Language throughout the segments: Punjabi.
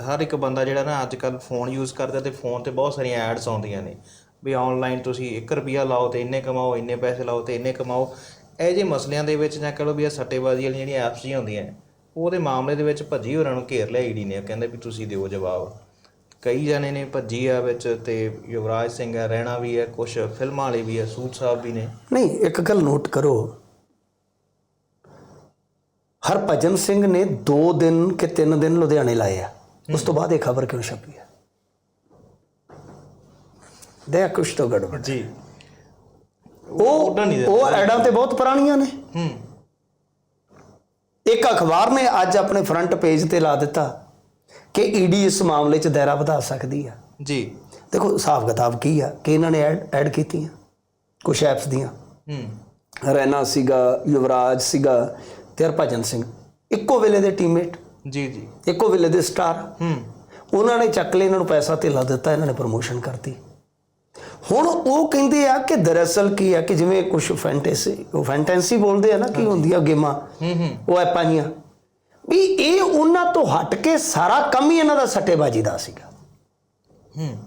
ਹਰ ਇੱਕ ਬੰਦਾ ਜਿਹੜਾ ਨਾ ਅੱਜ ਕੱਲ ਫੋਨ ਯੂਜ਼ ਕਰਦਾ ਤੇ ਫੋਨ ਤੇ ਬਹੁਤ ਸਾਰੀਆਂ ਐਡਸ ਆਉਂਦੀਆਂ ਨੇ ਵੀ ਆਨਲਾਈਨ ਤੁਸੀਂ 1 ਰੁਪਿਆ ਲਾਓ ਤੇ ਇੰਨੇ ਕਮਾਓ, ਇੰਨੇ ਪੈਸੇ ਲਾਓ ਤੇ ਇੰਨੇ ਕਮਾਓ। ਇਹ ਜੇ ਮਸਲਿਆਂ ਦੇ ਵਿੱਚ ਜਾਂ ਕਹ ਲਓ ਵੀ ਇਹ ਸੱਟੇਬਾਜ਼ੀ ਵਾਲੀਆਂ ਜਿਹੜੀਆਂ ਐਪਸ ਜੀ ਹੁੰਦੀਆਂ ਉਹਦੇ ਮਾਮਲੇ ਦੇ ਵਿੱਚ ਭੱਜੀ ਹੋਰਾਂ ਨੂੰ ਘੇਰ ਲਿਆ ਈਡੀ ਨੇ ਕਹਿੰਦੇ ਵੀ ਤੁਸੀਂ ਦਿਓ ਜਵਾਬ। ਕਈ ਜਣੇ ਨੇ ਭੱਜੀ ਆ ਵਿੱਚ ਤੇ ਯੁਵਰਾਜ ਸਿੰਘ ਆ ਰਹਿਣਾ ਵੀ ਹੈ ਕੁਝ ਫਿਲਮਾਂ ਵਾਲੇ ਵੀ ਹੈ ਸੂਟ ਸਾਹਿਬ ਵੀ ਨੇ। ਨਹੀਂ, ਇੱਕ ਗੱਲ ਨੋਟ ਕਰੋ। ਹਰਭਜਨ ਸਿੰਘ ਨੇ 2 ਦਿਨ ਕਿ 3 ਦਿਨ ਲੁਧਿਆਣੇ ਲਾਏ ਆ। ਉਸ ਤੋਂ ਬਾਅਦ ਇਹ ਖਬਰ ਕਿਉਂ ਛਪੀ ਹੈ? ਦੇ ਕੁਛ ਤੋਂ ਗੜਬੜ ਜੀ। ਉਹ ਉਹ ਐਡਾਂ ਤੇ ਬਹੁਤ ਪੁਰਾਣੀਆਂ ਨੇ। ਹੂੰ। ਇੱਕ ਅਖਬਾਰ ਨੇ ਅੱਜ ਆਪਣੇ ਫਰੰਟ ਪੇਜ ਤੇ ਲਾ ਦਿੱਤਾ ਕਿ ਈਡੀ ਇਸ ਮਾਮਲੇ 'ਚ ਦਾਇਰਾ ਵਧਾ ਸਕਦੀ ਆ। ਜੀ। ਦੇਖੋ ਹਿਸਾਬ ਕਿਤਾਬ ਕੀ ਆ? ਕਿ ਇਹਨਾਂ ਨੇ ਐਡ ਐਡ ਕੀਤੀਆਂ ਕੁਝ ਐਪਸ ਦੀਆਂ। ਹੂੰ। ਰੈਨਾ ਸੀਗਾ ਯੁਵਰਾਜ ਸੀਗਾ ਤੇ ਹਰਭਜਨ ਸਿੰਘ। ਇੱਕੋ ਵੇਲੇ ਦੇ ਟੀਮਮੇਟ ਜੀ ਜੀ। ਇੱਕੋ ਵੇਲੇ ਦੇ ਸਟਾਰ। ਹੂੰ। ਉਹਨਾਂ ਨੇ ਚੱਕ ਲਈ ਇਹਨਾਂ ਨੂੰ ਪੈਸਾ ਧੇਲਾ ਦਿੱਤਾ ਇਹਨਾਂ ਨੇ ਪ੍ਰਮੋਸ਼ਨ ਕਰਤੀ। ਹੁਣ ਉਹ ਕਹਿੰਦੇ ਆ ਕਿ ਦਰਅਸਲ ਕੀ ਆ ਕਿ ਜਿਵੇਂ ਕੁਝ ਫੈਂਟੇਸੀ ਉਹ ਫੈਂਟੈਂਸੀ ਬੋਲਦੇ ਆ ਨਾ ਕੀ ਹੁੰਦੀ ਆ ਗੇਮਾਂ ਹੂੰ ਹੂੰ। ਉਹ ਐਪਾਂ ਜੀਆਂ। ਵੀ ਇਹ ਉਹਨਾਂ ਤੋਂ ਹਟ ਕੇ ਸਾਰਾ ਕੰਮ ਹੀ ਇਹਨਾਂ ਦਾ ਸੱਟੇਬਾਜ਼ੀ ਦਾ ਸੀਗਾ। ਹੂੰ।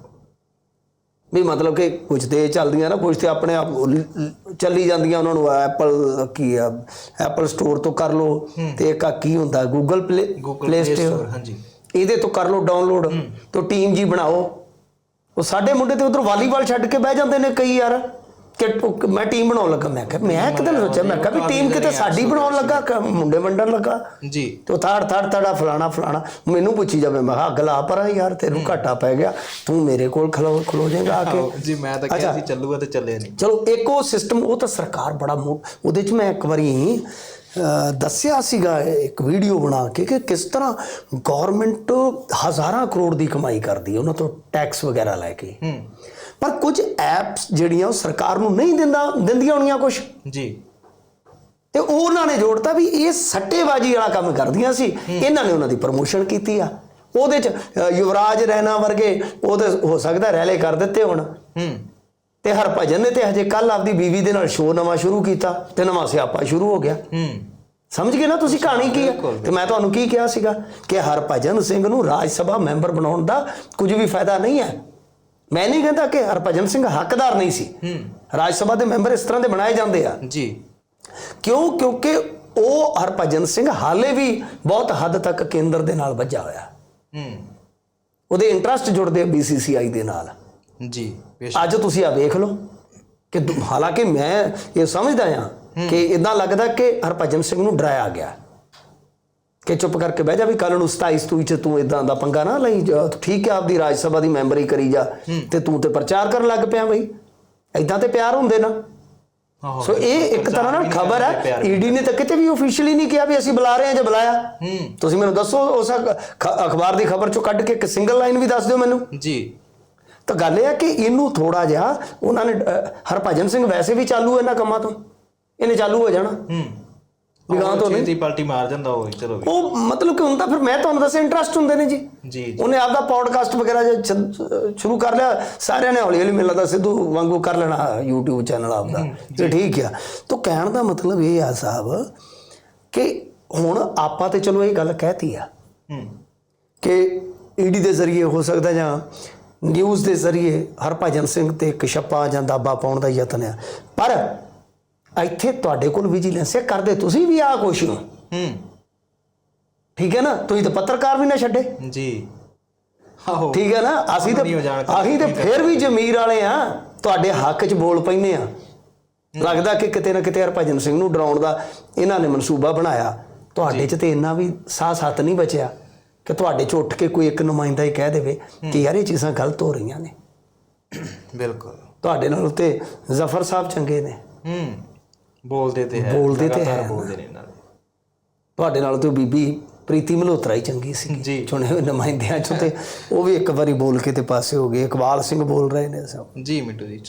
ਵੀ ਮਤਲਬ ਕਿ ਕੁਝ ਤੇ ਚੱਲਦੀਆਂ ਨਾ ਕੁਝ ਤੇ ਆਪਣੇ ਆਪ ਲ- ਲ- ਚੱਲੀ ਜਾਂਦੀਆਂ ਉਹਨਾਂ ਨੂੰ ਐਪਲ ਕੀ ਆ ਐਪਲ ਸਟੋਰ ਤੋਂ ਕਰ ਲਓ ਤੇ ਇੱਕ ਆ ਕੀ ਹੁੰਦਾ Google play play store store ਹਾਂਜੀ। ਇਹਦੇ ਤੋਂ ਕਰ ਲਓ ਡਾਊਨਲੋਡ ਤੋਂ ਟੀਮ ਜੀ ਬਣਾਓ। ਉਹ ਸਾਡੇ ਮੁੰਡੇ ਤੇ ਉਧਰ ਵਾਲੀਬਾਲ ਛੱਡ ਕੇ ਬਹਿ ਜਾਂਦੇ ਨੇ ਕਈ ਯਾਰ। ਕਿ ਮੈਂ ਟੀਮ ਬਣਾਉਣ ਲੱਗਾ ਮੈਂ ਕਿਹਾ ਮੈਂ ਇੱਕ ਦਿਨ ਸੋਚਿਆ ਮੈਂ ਕਿਹਾ ਵੀ ਟੀਮ ਕਿਤੇ ਸਾਡੀ ਬਣਾਉਣ ਲੱਗਾ ਮੁੰਡੇ ਵੰਡਣ ਲੱਗਾ। ਜੀ। ਤੇ ਥਾੜ ਥਾੜ ਥਾੜਾ ਫਲਾਣਾ ਫਲਾਣਾ ਮੈਨੂੰ ਪੁੱਛੀ ਜਾਵੇ ਮੈਂ ਕਿਹਾ ਅੱਗ ਲਾ ਪਰ ਯਾਰ ਤੈਨੂੰ ਘਾਟਾ ਪੈ ਗਿਆ ਤੂੰ ਮੇਰੇ ਕੋਲ ਖਲੋ ਖਲੋ ਜਾਏਗਾ ਆ ਕੇ। ਜੀ ਮੈਂ ਤਾਂ ਕਿਹਾ ਸੀ ਚੱਲੂਗਾ ਤੇ ਚੱਲੇ ਨਹੀਂ ਚਲੋ ਇੱਕ ਉਹ ਸਿਸਟਮ ਉਹ ਤਾਂ ਸਰਕਾਰ ਬੜਾ ਉਹਦੇ ਚ ਮੈਂ ਇੱਕ ਵਾਰੀ ਦੱਸਿਆ ਸੀਗਾ ਇੱਕ ਵੀਡੀਓ ਬਣਾ ਕੇ ਕਿ ਕਿਸ ਤਰ੍ਹਾਂ ਗਵਰਨਮੈਂਟ ਹਜ਼ਾਰਾਂ ਕਰੋੜ ਦੀ ਕਮਾਈ ਕਰਦੀ ਹੈ ਉਹਨਾਂ ਤੋਂ ਟੈਕਸ ਵਗੈਰਾ ਲੈ ਕੇ। ਹੂੰ। ਪਰ ਕੁਝ ਐਪਸ ਜਿਹੜੀਆਂ ਉਹ ਸਰਕਾਰ ਨੂੰ ਨਹੀਂ ਦਿੰਦਾ ਦਿੰਦੀਆਂ ਹੋਣੀਆਂ ਕੁਝ ਜੀ। ਤੇ ਉਹ ਉਹਨਾਂ ਨੇ ਜੋੜਤਾ ਵੀ ਇਹ ਸੱਟੇਬਾਜੀ ਵਾਲਾ ਕੰਮ ਕਰਦੀਆਂ ਸੀ। ਇਹਨਾਂ ਨੇ ਉਹਨਾਂ ਦੀ ਪ੍ਰਮੋਸ਼ਨ ਕੀਤੀ ਆ। ਉਹਦੇ ਚ ਯੁਵਰਾਜ ਰੈਨਾ ਵਰਗੇ ਉਹਦੇ ਹੋ ਸਕਦਾ ਰੈਲੇ ਕਰ ਦਿੱਤੇ ਹੁਣ। ਹੂੰ। ਤੇ ਹਰਭਜਨ ਨੇ ਤੇ ਹਜੇ ਕੱਲ ਆਪਦੀ ਬੀਵੀ ਦੇ ਨਾਲ ਸ਼ੋਅ ਨਵਾਂ ਸ਼ੁਰੂ ਕੀਤਾ ਤੇ ਨਵਾਂ ਸਿਆਪਾ ਸ਼ੁਰੂ ਹੋ ਗਿਆ। ਹੂੰ। ਸਮਝ ਗਏ ਨਾ ਤੁਸੀਂ ਕਹਾਣੀ ਕੀ ਹੈ। ਤੇ ਮੈਂ ਤੁਹਾਨੂੰ ਕੀ ਕਿਹਾ ਸੀਗਾ ਕਿ ਹਰਭਜਨ ਸਿੰਘ ਨੂੰ ਰਾਜ ਸਭਾ ਮੈਂਬਰ ਬਣਾਉਣ ਦਾ ਕੁਝ ਵੀ ਫਾਇਦਾ ਨਹੀਂ ਹੈ। ਮੈਂ ਨਹੀਂ ਕਹਿੰਦਾ ਕਿ ਹਰਭਜਨ ਸਿੰਘ ਹੱਕਦਾਰ ਨਹੀਂ ਸੀ। ਹੂੰ। ਰਾਜ ਸਭਾ ਦੇ ਮੈਂਬਰ ਇਸ ਤਰ੍ਹਾਂ ਦੇ ਬਣਾਏ ਜਾਂਦੇ ਆ। ਜੀ। ਕਿਉਂ? ਕਿਉਂਕਿ ਉਹ ਹਰਭਜਨ ਸਿੰਘ ਹਾਲੇ ਵੀ ਬਹੁਤ ਹੱਦ ਤੱਕ ਕੇਂਦਰ ਦੇ ਨਾਲ ਵੱਜਾ ਹੋਇਆ। ਹੂੰ। ਉਹਦੇ ਇੰਟਰਸਟ ਜੁੜਦੇ ਆ BCCI ਦੇ ਨਾਲ। ਜੀ ਅੱਜ ਤੁਸੀਂ ਆ ਵੇਖ ਲਓ ਕਿ ਹਾਲਾਂਕਿ ਮੈਂ ਇਹ ਸਮਝਦਾ ਹਾਂ ਕਿ ਇਦਾਂ ਲੱਗਦਾ ਕਿ ਹਰਭਜਨ ਸਿੰਘ ਨੂੰ ਡਰਾਇਆ ਗਿਆ। ਕਿ ਚੁੱਪ ਕਰਕੇ ਬਹਿ ਜਾ ਵੀ ਕੱਲ ਨੂੰ 27 ਸਤੂਈ ਚ ਤੂੰ ਇਦਾਂ ਦਾ ਪੰਗਾ ਨਾ ਲਈ ਠੀਕ ਹੈ ਆਪਦੀ ਰਾਜ ਸਭਾ ਦੀ ਮੈਂਬਰੀ ਕਰੀ ਜਾ ਤੇ ਤੂੰ ਤੇ ਪ੍ਰਚਾਰ ਕਰਨ ਲੱਗ ਪਿਆ ਬਈ। ਇਦਾਂ ਤੇ ਪਿਆਰ ਹੁੰਦੇ ਨਾ। ਸੋ ਇਹ ਇੱਕ ਤਰ੍ਹਾਂ ਨਾਲ ਖਬਰ ਹੈ। ਈਡੀ ਨੇ ਤਾਂ ਕਿਤੇ ਵੀ ਆਫੀਸ਼ੀਅਲੀ ਨਹੀਂ ਕਿਹਾ ਵੀ ਅਸੀਂ ਬੁਲਾ ਰਹੇ ਹਾਂ ਜਾਂ ਬੁਲਾਇਆ। ਤੁਸੀਂ ਮੈਨੂੰ ਦੱਸੋ ਉਸ ਅਖਬਾਰ ਦੀ ਖਬਰ ਚੋਂ ਕੱਢ ਕੇ ਇੱਕ ਸਿੰਗਲ ਲਾਈਨ ਵੀ ਦੱਸ ਦਿਓ ਮੈਨੂੰ। ਜੀ। ਤਾਂ ਗੱਲ ਇਹ ਹੈ ਕਿ ਇਹਨੂੰ ਥੋੜਾ ਜਿਹਾ ਉਹਨਾਂ ਨੇ ਹਰਭਜਨ ਸਿੰਘ ਵੈਸੇ ਵੀ ਚਾਲੂ ਹੈ ਇਹਨਾਂ ਕੰਮਾਂ ਤੋਂ। ਇਹਨੇ ਚਾਲੂ ਹੋ ਜਾਣਾ। ਹੂੰ। ਨਿਗਾਹ ਤੋਂ ਨਹੀਂ ਦੀ ਪਲਟੀ ਮਾਰ ਜਾਂਦਾ ਹੋਵੇ ਚਲੋ ਵੀ ਉਹ ਮਤਲਬ ਕਿ ਹੁੰਦਾ ਫਿਰ ਮੈਂ ਤੁਹਾਨੂੰ ਦੱਸਿਆ ਇੰਟਰਸਟ ਹੁੰਦੇ ਨੇ ਜੀ। ਜੀ ਜੀ। ਉਹਨੇ ਆਪਦਾ ਪੋਡਕਾਸਟ ਵਗੈਰਾ ਜੇ ਛ- ਸ਼ੁਰੂ ਕਰ ਲਿਆ ਸਾਰਿਆਂ ਨੇ ਹੌਲੀ ਹੌਲੀ ਮੈਨੂੰ ਲੱਗਦਾ ਸਿੱਧੂ ਵਾਂਗੂ ਕਰ ਲੈਣਾ YouTube ਚੈਨਲ ਆਪਦਾ। ਤੇ ਠੀਕ ਆ। ਤਾਂ ਕਹਿਣ ਦਾ ਮਤਲਬ ਇਹ ਆ ਸਾਹਿਬ ਕਿ ਹੁਣ ਆਪਾਂ ਤੇ ਚਲੋ ਇਹ ਗੱਲ ਕਹਿਤੀ ਆ ਹੂੰ। ਕਿ ਈਡੀ ਦੇ ਜ਼ਰੀਏ ਹੋ ਸਕਦਾ ਜਾਂ ਨਿਊਜ਼ ਦੇ ਜ਼ਰੀਏ ਹਰਭਜਨ ਸਿੰਘ ਤੇ ਕਸ਼ਪਾ ਜਾਂ ਦਾਬਾ ਪਾਉਣ ਦਾ ਯਤਨ ਆ। ਪਰ ਇੱਥੇ ਤੁਹਾਡੇ ਕੋਲ ਵਿਜੀਲੈਂਸ ਹੈ ਕਰਦੇ ਤੁਸੀਂ ਵੀ ਆ ਕੁਛ ਨੂੰ। ਹੂੰ। ਠੀਕ ਹੈ ਨਾ? ਤੁਸੀਂ ਤਾਂ ਪੱਤਰਕਾਰ ਵੀ ਨਾ ਛੱਡੇ। ਜੀ। ਆਹੋ। ਠੀਕ ਹੈ ਨਾ? ਅਸੀਂ ਤੇ ਅਸੀਂ ਤੇ ਫਿਰ ਵੀ ਜ਼ਮੀਰ ਵਾਲੇ ਆ। ਤੁਹਾਡੇ ਹੱਕ 'ਚ ਬੋਲ ਪੈਨੇ ਆ। ਲੱਗਦਾ ਕਿ ਕਿਤੇ ਨਾ ਕਿਤੇ ਹਰਭਜਨ ਸਿੰਘ ਨੂੰ ਡਰਾਉਣ ਦਾ ਇਹਨਾਂ ਨੇ ਮਨਸੂਬਾ ਬਣਾਇਆ। ਤੁਹਾਡੇ 'ਚ ਤੇ ਇੰਨਾ ਵੀ ਸਾਹ ਸੱਤ ਨਹੀਂ ਬਚਿਆ ਕਿ ਤੁਹਾਡੇ 'ਚ ਉੱਠ ਕੇ ਕੋਈ ਇੱਕ ਨੁਮਾਇੰਦਾ ਹੀ ਕਹਿ ਦੇਵੇ ਕਿ ਯਾਰ ਇਹ ਚੀਜ਼ਾਂ ਗਲਤ ਹੋ ਰਹੀਆਂ ਨੇ। ਬਿਲਕੁਲ। ਤੁਹਾਡੇ ਨਾਲ ਤੇ ਜ਼ਫਰ ਸਾਹਿਬ ਚੰਗੇ ਨੇ। ਹੂੰ। ਬੋਲਦੇ ਤੇ ਹੈ ਬੋਲਦੇ ਤੇ ਹੈ। ਬੋਲਦੇ ਨੇ ਨਾਲ ਤੁਹਾਡੇ ਨਾਲ ਤੇ ਬੀਬੀ ਪ੍ਰੀਤੀ ਮਲਹੋਤਰਾ ਹੀ ਚੰਗੀ ਸੀ। ਚੁਣੇ ਹੋਏ ਨੁਮਾਇੰਦਿਆਂ 'ਚੋਂ ਤੇ ਉਹ ਵੀ ਇੱਕ ਵਾਰੀ ਬੋਲ ਕੇ ਤੇ ਪਾਸੇ ਹੋ ਗਏ। ਇਕਬਾਲ ਸਿੰਘ ਬੋਲ ਰਹੇ ਨੇ ਸਭ। ਜੀ ਮਿੱਟੂ ਜੀ